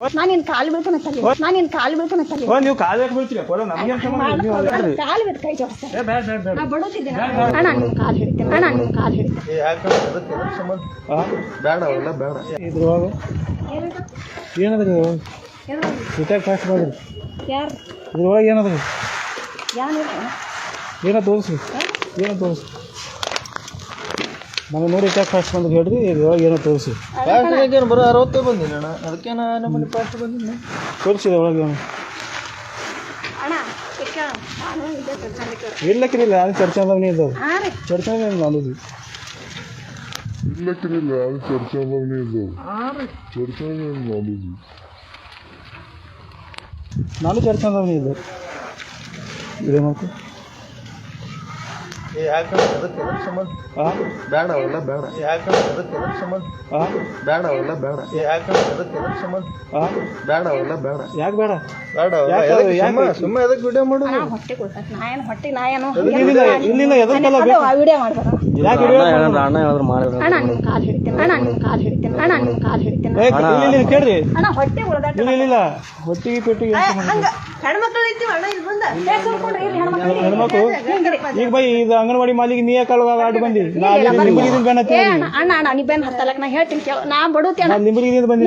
ನಾನು ನಿನ್ ಕಾಲು ಬೀಳ್ತಾನೆ ತಲೆ ನಾನು ನಿನ್ ಕಾಲು ಬೀಳ್ತಾನೆ ತಲೆ ಓ ನೀವು ಕಾಲು ಯಾಕೆ ಬೀಳ್ತೀರಿ? ಕೊಡ ನಮಗೆ ಕಾಲ್ ಬಿದ್ದು ಕೈ ನಾ ಬಡುತ್ತಿದ್ದೀನಿ ಅಣ್ಣ ನಿಮ್ ಕಾಲ್ ಹಿಡಿತೇನೆ. ಅಣ್ಣ ನಿಮ್ ಕಾಲ್ ಹಿಡಿತೇನೆ? ಬೇಡ? ಅವೆಲ್ಲ ಬೇಡ ಇದ್ರೊಳಗೆ? ಏನದ್ರಿ ರಿಟೈರ್ ಫಾಸ್ಟ್ ಮಾಡ್ರಿ ಯಾರು? ಇದ್ರೊಳಗೆ ಏನೋ ತೋರಿಸಿ. ಏನೋ ತೋರಿಸಿ. ನಮಗೆ ನೋಡಿ ರಿಟೈರ್ ಫಾಸ್ಟ್ ಬಂದು ಹೇಳ್ರಿ ಇದ್ರೊಳಗೆ ಏನೋ ತೋರಿಸಿ. ಏನು ಬರೋ ಅರವತ್ತೇ ಬಂದಿಲ್ಲ ಅಣ್ಣ. ಅದಕ್ಕೇನ ನಮ್ಮಲ್ಲಿ ಫಾಸ್ಟ್ ಬಂದಿಲ್ಲ ತೋರಿಸಿ ಒಳಗೆ ಇದೇ ತಿಳ್ಕೊಂಡಿಕ್ಕೆ ಇರ್ಲಕ್ಕಿರಿಲ್ಲ ಅದು ಚರ್ಚೆ ಇದ್ದಾವೆ ಹಾಂ ರೀ. ಚರ್ಚಾದ ಇಲ್ಲ ಅದು ಚರ್ಚಾದವನೇ ಇದ್ದವು ಚರ್ಚಾದ ಮಾಡಿದ್ವಿ ನಾನು ಚರ್ಚಾದವನೇ ಇದ್ದೆ ಇದೇ ಮಾತು ಯಾಕೆ ಅದಕ್ಕೆ ಎದಕ್ಕೆ ಸಂಬಂಧ? ಆ? ಬೇಡ ಅವೆಲ್ಲ ಬೇಡ. ಯಾಕಂದ್ರೆ ಅದಕ್ಕೆ ಸಂಬಂಧ? ಆ? ಬೇಡ ಅವೆಲ್ಲ ಬೇಡ. ಯಾಕಂದ್ರೆ ಅದಕ್ಕೆ ಎದಕ್ಕೆ ಸಂಬಂಧ? ಆ? ಬೇಡ ಅವೆಲ್ಲ ಬೇಡ. ಯಾಕೆ ಬೇಡ? ಬೇಡ ಯಾಕೆ ವಿಡಿಯೋ ಮಾಡೋದು? ನಾ ಹೊಟ್ಟೆ ಕೊಡ್ತೈತೆ ನಾ ಏನು ಹೊಟ್ಟೆ ನಾ ಏನು ಇಲ್ಲಿಲ್ಲ ಇಲ್ಲಿಲ್ಲ ಎದಕ್ಕಲ್ಲ ವಿಡಿಯೋ ಮಾಡ್ಬೇಡ ಯಾಕೆ ಹಿಡಿಯೋ ಅಣ್ಣ ಹೇಳಿದ್ರೆ ಮಾಡಿದ್ರೆ ಅಣ್ಣ ನಿಮ್ ಕಾಲು ಹಿಡಿತೀನಿ ಅಣ್ಣ ನಿಮ್ ಕಾಲು ಹಿಡಿತೀನಿ ಅಣ್ಣ ನಿಮ್ ಕಾಲು ಹಿಡಿತೀನಿ. ಏ, ಇಲ್ಲಿ ಇಲ್ಲಿ ಕೇಳ್ರಿ. ಅಣ್ಣ ಹೊಟ್ಟೆ ಉಳ್ದಾಟ ಇಲ್ಲ ಇಲ್ಲ ಇಲ್ಲ. ಹೊಟ್ಟಿಗೆ ಪೆಟ್ಟಿಗೆ ಏನ್ ಹಂಗ. ಹೆಣ್ಮಕ್ಳು ಇರ್ತೀವಿ ಅಣ್ಣ ಇಲ್ಲಿ ಬಂದ. ಏ, ಸುಮ್ಕೊಂಡ್ರಿ, ಇಲ್ಲಿ ಹೆಣ್ಮಕ್ಳು. ಈಗ ಬೈ ಇದು ಅಂಗನವಾಡಿ ಮಾಲಿಗೆ ನೀ ಯಾಕೆ ಅಲ್ವಾ ಆಡ್ ಬಂದಿ ನಾ ಏ ಅಣ್ಣ ಅಣ್ಣ ಅಣ್ಣ ನೀ ಬೆನ್ ಹತ್ತಲಕ್ ನಾ ಹೇಳ್ತೀನಿ ಕೇಳು. ನಾ ಅಣ್ಣ.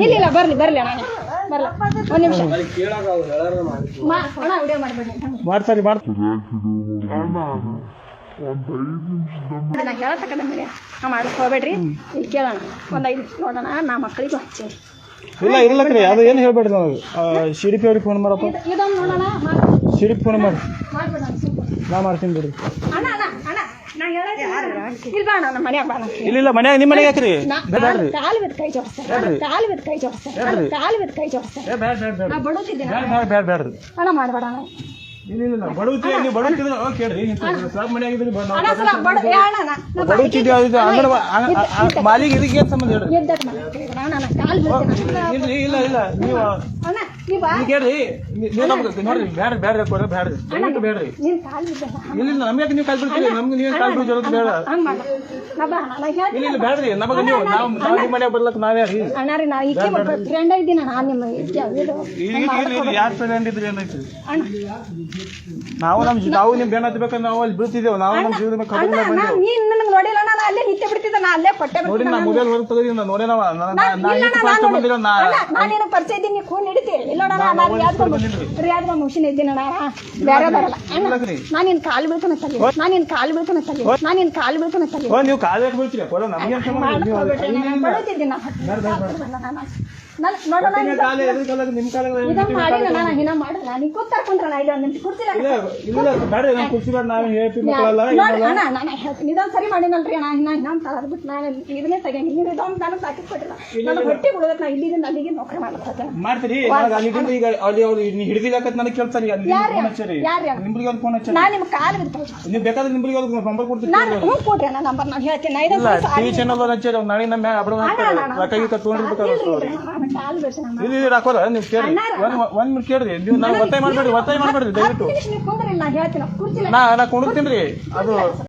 ಇಲ್ಲ ಇಲ್ಲ ಬರ್ಲಿ ಬರ್ಲಿ ಅಣ್ಣ. ಬರ್ಲ. ಒಂದು ನಿಮಿಷ. ಮಾ ಅಣ್ಣ ವಿಡಿಯೋ ಮಾಡ್ಬೇಡಿ. ಮಾಡ್ತಾರೆ ಮಾಡ್ತಾರೆ. ನಾ ಹೋಗ್ಬೇಡ್ರಿ. ಇಲ್ಲಿ ಕೇಳೋಣ. ಒಂದು ಐದು ನೋಡೋಣ. ನಾ ಮಕ್ಕಳಿಗೂ ಹಚ್ಚೀನಿ. ಇಲ್ಲ ಇರ್ಲಕ್ರಿ ಅದು ಏನು ಹೇಳ್ಬೇಡ್ರಿ ನಾವು. ಸಿಡಿಪಿ ಅವ್ರಿಗೆ ಫೋನ್ ಮಾಡಪ್ಪ. ಇದು- ಇದೊಂದು ನೋಡೋಣ. ಸಿಡಿಪಿ ಫೋನ್ ಮಾಡಿ. ನಾ ಮಾಡ್ತೀನಿ ಬಿಡ್ರಿ ಅಣ್ಣ ಅಣ್ಣ ಅಣ್ಣ ನಾ ಹೇಳೋದು ಇಲ್ಲ ಬಾ ಅಣ್ಣ ನಮ್ಮ ಮನ್ಯಾಗ ಇಲ್ಲ ಇಲ್ಲ ಮನ್ಯಾಗ ನಿಮ್ಮ ಮನೆಗೆ ಹಾಕ್ರಿ. ಕಾಲು ಕಾಲು ಬಿದ್ದು ಕೈ ಜೋಡಿಸ್ತಾರೆ ಕಾಲು ಬಿದ್ದು ಕೈ ಜೋಡಿಸ್ತಾರೆ ಕಾಲು ಬಿದ್ದು ಕೈ ಜೋಡಿಸ್ತಾರೆ ಬೇಡ ಬೇಡ ನಾ ಬೇಡ್ರಿ ಅಣ್ಣ ಮಾಡಬೇಡ ಮಾಲಿಗೆ ಇದಕ್ಕೆ ಏನು ಸಂಬಂಧ ಹೇಳ್ರಿ? ಇಲ್ಲ ಇಲ್ಲ ನೀವು ನೀವು ನಮ್ಗೆ ನೋಡ್ರಿ ಬೇಡ ಬೇಡ ಕೊಡ್ರಿ ದಯವಿಟ್ಟು ಬೇಡ್ರಿ ಇಲ್ಲ ಇಲ್ಲ ನಮ್ಗೆ ನೀವು ಕಾಲ್ ಬಿಡ್ತೀರಿ? ನಮ್ಗೆ ನೀವು ಕಾಲ್ ಬಿಡೋ ಬೇಡ. ಇಲ್ಲ ಇಲ್ಲ ಬೇಡ್ರಿ ನಮಗೆ ನೀವು ನಾವು ನಾವು ನಿಮ್ಮ ಮನೆಗೆ ಬರ್ಲಕ್ಕ ನಾವೇ ರೀ ಅಣ್ಣ ನಾ ಈಕೆ ಫ್ರೆಂಡ್ ಇದ್ದೀನಿ ನಾನು ನಿಮ್ಮ ಇದು ಇದು ಈಗ ಇಲ್ಲ ಇಲ್ಲ ಯಾರು ಫ್ರೆಂಡ್ ಇದ್ರಿ ಏನೈತಿ ಅಣ್ಣ. ನಾವು ನಮ್ಮ ನಾವು ನಿಮ್ ಬೇನ ಹತ್ಬೇಕಂದ್ರೆ ನಾವು ಅಲ್ಲಿ ಬೀಳ್ತಿದ್ದೇವೆ. ನಾವು ನಮ್ಮ ಜೀವನ ಮೇಲೆ ನೀನ್ ನನಗೆ ನೋಡಿಲ್ಲ ನಾನು ಅಲ್ಲೇ ನಿತ್ಯ ಬಿಡ್ತಿದ್ದೆ ನಾ ಅಲ್ಲೇ ಕೊಟ್ಟೆ ನೋಡಿ ಮೊಬೈಲ್ ಹೊರಗೆ ತೆಗೆದಿ ನಾ ನೋಡೇ ನಾವ ನಾನು ನಾನು ಪರಿಚಯ ಇದ್ದೀನಿ ನೀವು ಖೂನ್ ಅಣ್ಣ ಬೇರೆ ಬರಲ್ಲ. ನಾನು ನಿನ್ ಕಾಲು ಬೀಳ್ತಾನೆ ತಲೆ ನಾನು ನಿನ್ ಕಾಲು ಬೀಳ್ತಾನೆ ತಲೆ ನಾನು ನಿನ್ ಕಾಲು ಬೀಳ್ತಾನೆ ತಲೆ ಓ ನೀವು ಕಾಲು ಯಾಕೆ ಬೀಳ್ತೀರಿ? ಕೊಡ ನಮ್ಗೆ ನಾನು ನೋಡೋಣ ನಿನ್ನ ಕಾಲ ಎದ್ರ ಕಾಲಾಗ ನಿಮ್ಮ ಕಾಲಾಗ ಇದನ್ನ ಮಾಡಿ ನಾನು ಹಿನ ಮಾಡಲ್ಲ ನೀ ಕೂತಾರ ಕುಂದ್ರಲ್ಲ ಇಲ್ಲಿ ಒಂದು ನಿಮಿಷ ಕೂರ್ತಿಲ್ಲ ಇಲ್ಲ ಇಲ್ಲ ಬೇಡ ನಮ್ಮ ಕುರ್ಚಿ ಬೇಡ ನಾವೇ ಹೇಪಿ ಮಕ್ಕಳಲ್ಲ ಅಣ್ಣ ನಾನು ಹೇಳ್ತೀನಿ ಇದೊಂದು ಸರಿ ಮಾಡಿನಲ್ರಿ ಅಣ್ಣ ನಾನು ಇದನ್ನೇ ತೆಗಿಯಂಗಿಲ್ಲ ನೀವು ಇದೊಂದು ನಾನು ಕೊಟ್ಟಿಲ್ಲ ನಾನು ಹೊಟ್ಟೆ ಉಳಿದಕ್ಕೆ ನಾ ಇಲ್ಲಿದಿಂದ ಅಲ್ಲಿಗೆ ನೌಕರಿ ಮಾಡ್ಕೊತೇನೆ ಮಾಡ್ತೀರಿ ನನಗೆ ಅಲ್ಲಿಂದ ಈಗ ಅಲ್ಲಿ ಅವ್ರು ಹಿಡಿದಿಲ್ಲಕತ್ ನನಗೆ ಕೇಳ್ತಾರೆ ಈಗ ಫೋನ್ ಹಚ್ಚರಿ ಯಾರು ಯಾರು ನಿಮ್ಗೆ ಒಂದು ಫೋನ್ ಹಚ್ಚರಿ ನಾನು ನಿಮ್ಮ ಕಾಲು ಬಿದ್ದು ನೀವು ಬೇಕಾದ್ರೆ ನಿಮ್ಗೆ ಒಂದು ನಂಬರ್ ಕೊಡ್ತೀನಿ ನಾನು ಹ್ಞೂ ಕೊಡ್ರಿ ಅಣ್ಣ ನಂಬರ್ ನಾನು ಹೇಳ್ತೀನಿ ನಾ ಇಲ್ಲ ಇದೊಂದು ಟಿವಿ ಚಾನಲ್ ಹಚ್ಚರಿ ಅವ್ರು ನಾಳೆ ನಮ್ಮ ಅಬ್ರ ರೊಕ್ಕ ತೊಗೊಂಡಿರ್ಬೇಕಾದ್ರೆ ಕಾಲು ಇಲ್ಲಿ ಹಾಕೋಲ್ಲ ನೀವು ಕೇಳಿ ಒಂದ್ ಒಂದ್ ಮಿನಿಟ್ ಕೇಳ್ರಿ. ನೀವು ನಾವು ಒತ್ತಾಯ ಮಾಡ್ಬೇಡ್ರಿ ಒತ್ತಾಯ ಮಾಡ್ಬೇಡ್ರಿ ದಯವಿಟ್ಟು. ನಾ ನಾ ನಾ ಕುಣಿಸ್ತೀನಿ ಅದು